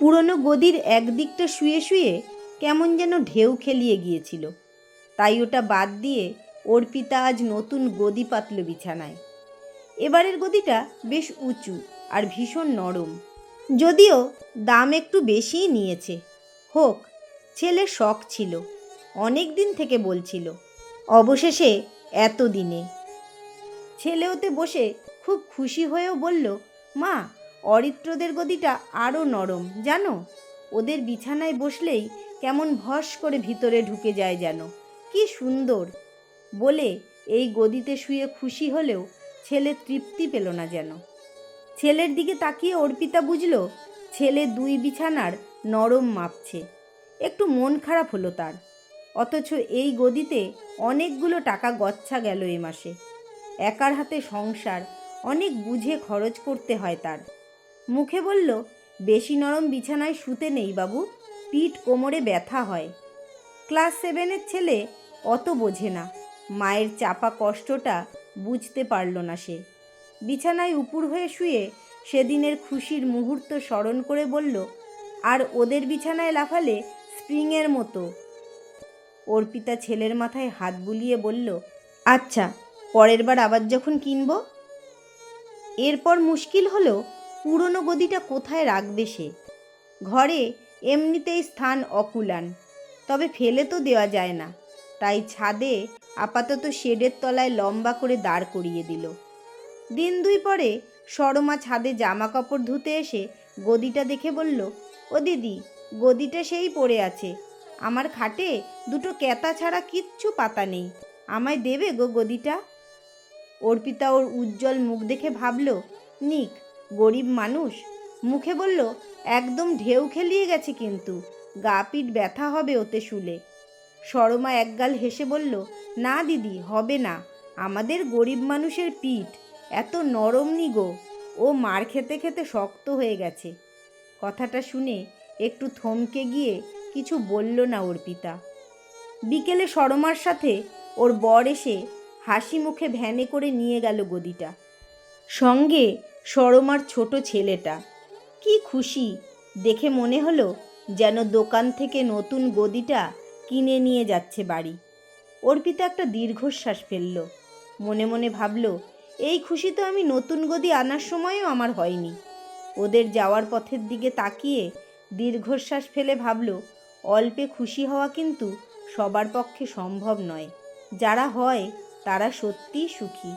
পুরনো গদির একদিকটা শুয়ে শুয়ে কেমন যেন ঢেউ খেলিয়ে গিয়েছিল। তাই ওটা বাদ দিয়ে অর্পিতা আজ নতুন গদি পাতল বিছানায়। এবারের গদিটা বেশ উঁচু আর ভীষণ নরম। যদিও দাম একটু বেশিই নিয়েছে। হোক ছেলে শখ ছিল, অনেক দিন থেকে বলছিল, অবশেষে এত দিনে ছেলে ওতে বসে খুব খুশি হয়েও বলল, মা অরিত্রদের গদিটা আরও নরম, জানো? ওদের বিছানায় বসলেই কেমন ভস করে ভিতরে ঢুকে যায় যেন। কি সুন্দর! বলে এই গদিতে শুয়ে খুশি হলেও ছেলে তৃপ্তি পেল না যেন। ছেলের দিকে তাকিয়ে অর্পিতা বুঝল, ছেলে দুই বিছানার নরম মাপছে। একটু মন খারাপ হলো তার। অথচ এই গদিতে অনেকগুলো টাকা গচ্ছা গেল এ মাসে। একার হাতে সংসার, অনেক বুঝে খরচ করতে হয় তার। মুখে বলল, বেশি নরম বিছানায় শুতে নেই বাবু, পিঠ কোমরে ব্যথা হয়। ক্লাস সেভেনের ছেলে অত বোঝে না, মায়ের চাপা কষ্টটা বুঝতে পারল না সে। বিছানায় উপুর হয়ে শুয়ে সেদিনের খুশির মুহূর্ত স্মরণ করে বলল, আর ওদের বিছানায় লাফালে স্প্রিংয়ের মতো। অর্পিতা ছেলের মাথায় হাত বুলিয়ে বলল আচ্ছা পরের বার আবার যখন কিনব? এরপর মুশকিল হলো পুরনো গদিটা কোথায় রাখবে সে? ঘরে এমনিতেই স্থান অকুলান, তবে ফেলে তো দেওয়া যায় না। তাই ছাদে আপাতত শেডের তলায় লম্বা করে দাঁড় করিয়ে দিল। দিন দুই পরে সরমা ছাদে জামা কাপড় ধুতে এসে গদিটা দেখে বলল, ও দিদি, গদিটা সেই পড়ে আছে। আমার খাটে দুটো ক্যাতা ছাড়া কিচ্ছু পাতা নেই। আমায় দেবে গো গদিটা? অর্পিতা ওর উজ্জ্বল মুখ দেখে ভাবল, নিক গরিব মানুষ? মুখে বলল, একদম ঢেউ খেলিয়ে গেছে কিন্তু। গা পিঠ ব্যথা হবে ওতে শুলে। সরমা একগাল হেসে বলল, না দিদি, হবে না। আমাদের গরিব মানুষের পিঠ। এত নরম নি গো। ও মার খেতে খেতে শক্ত হয়ে গেছে। কথাটা শুনে একটু থমকে গিয়ে কিছু বলল না অর্পিতা বিকেলে সরমার সাথে ওর বর এসে হাসি মুখে ভ্যানে করে নিয়ে গেল গদিটা। সঙ্গে সরমার ছোট ছেলেটা। কি খুশি, দেখে মনে হলো যেন দোকান থেকে নতুন গদিটা কিনে নিয়ে যাচ্ছে বাড়ি। অর্পিতা একটা দীর্ঘশ্বাস ফেলল। মনে মনে ভাবল, এই খুশি তো আমি নতুন গদি আনার সময়ও আমার হয়নি। ওদের যাওয়ার পথের দিকে তাকিয়ে দীর্ঘশ্বাস ফেলে ভাবল, অল্পে খুশি হওয়া কিন্তু সবার পক্ষে সম্ভব নয়। যারা হয়, তারা সত্যিই সুখী।